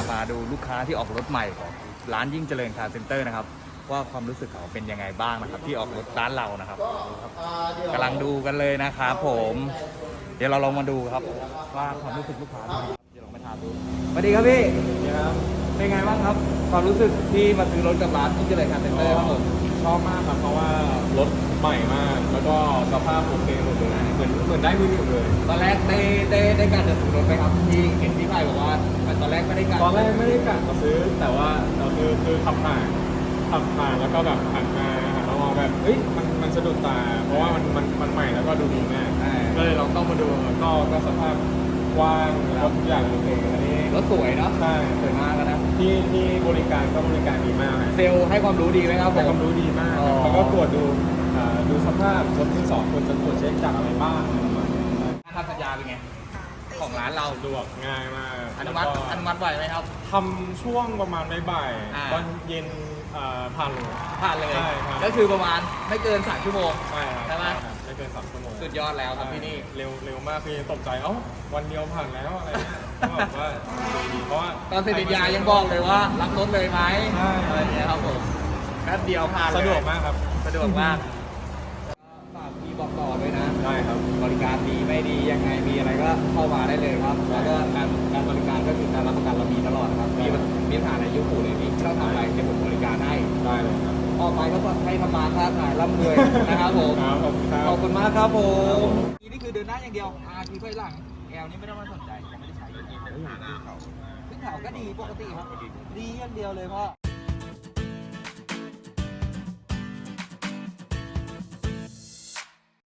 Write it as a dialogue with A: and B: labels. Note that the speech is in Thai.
A: จะมาดูลูกค้าที่ออกรถใหม่ของร้านยิ่งเจริญคาร์เซ็นเตอร์นะครับ ว่าความรู้สึกเขาเป็นยังไงบ้างนะครับ ที่ออกรถร้านเรานะครับกำลังดูกันเลยนะครับผม เดี๋ยวเราลองมาดูครับ ว่าความรู้สึกลูกค้าเดี๋ยวลองไปถามดูสวัสดีครับพี่ เป็นไงบ้างครับ ความรู้สึกที่มาซื้อรถกับร้านยิ่งเจริญคาร์เซ็นเตอร์ครับผม
B: ชอบมากครับเพราะว่ารถใหม่มาก แล้วก็สภาพโอเคหมดเลยเหมือนเหมือนได้มือหนึ่งเลย
A: ตอนแรกได้ได้ได้การจะซื้อรถไหมครับที่เห็นพี่ไผ่บอกว่าตอนแรกไม่ได้การ
B: ตอนแรกไม่ได้กะมาซื้อ แต่ว่าเราคือคือขับผ่านขับผ่านแล้วก็แบบหันมาหันมามองแบบเอ้ยมันมันสะดุดตา เพราะว่ามันมันมันใหม่แล้วก็ดูดีมาก
A: ใช่
B: ก็เลยลองเข้ามาดูก็ก็สภาพกว้างแล้วก็ทุกอย่างโอเคอันนี้
A: รถสวยเนาะ
B: ใช่
A: สวยมากนะ
B: ที่ที่บริการก็บริการดีมากนะ
A: เซลล์ให้ความรู้ดีไหมครับผ
B: ให้ความ
A: ม
B: รู้ดีมาก
A: อ๋อ
B: แล้วก็ตรวจดูอ่าดูสภาพรถที่สองควรจะตรวจเช็คจากอะไรบ้างอะไรประมาณนี้
A: ทำสัญญาเป็นไง ของร้านเรา
B: สะดวกง่ายมาก
A: อนุมัติ
B: แล้วก็
A: อนุมัติไหวไหมครับ
B: ทำช่วงประมาณบ่าย
A: อ่า
B: ๆตอนเย็นอ่าผ่านเลย
A: ผ่านเลย
B: ใช่ครับ
A: ก็คือประมาณไม่เกิน3ชั่วโมง
B: ใช่ครับ
A: ใช่ไหม
B: ครับไม่เกินสามชั่วโมง
A: สุดยอดแล้วครับที่นี่
B: เร็วเร็วมากคือตกใจเอ้าวันเดียวผ่านแล้วอะไรเงี้ยก็แบบว่าดีเพราะว่า
A: ตอนเซ็นสัญญายังบอกเลยว่า รับรถเลยไหม
B: ใช่
A: อะไรเงี้ยครับผมแป๊บเดียวผ่านเลย
B: สะดวกมากครับ
A: สะดวกมากฝากพี่บอกต่อด้วยนะ
B: ได้ครับ
A: บริการดีไม่ดียังไงมีอะไรก็เข้ามาได้เลยครับ แล้วก็การการบริการก็คือการรับประกันเรามีตลอดนะครับ มีมีปัญหาอะไรยุคปู่เลยพี่ไม่ต้องทำอะไรเดี๋ยวผมบริการให้
B: ได้เลยครับ
A: ออกไปก็ให้ทำมาค้าขายร่ำรวยนะครับผม
B: ครับขอบคุณครับ
A: ขอบคุณมากครับผมนี่คือเดินหน้าอย่างเดียวอาคือไฟหลังแอลนี่ไม่ต้องมาสนใจยังไม่ได้ใช้อยู่ขึ้นเขา ขึ้นเขาก็ดีปกติครับ ดีอย่างเดียวเลยพ่อ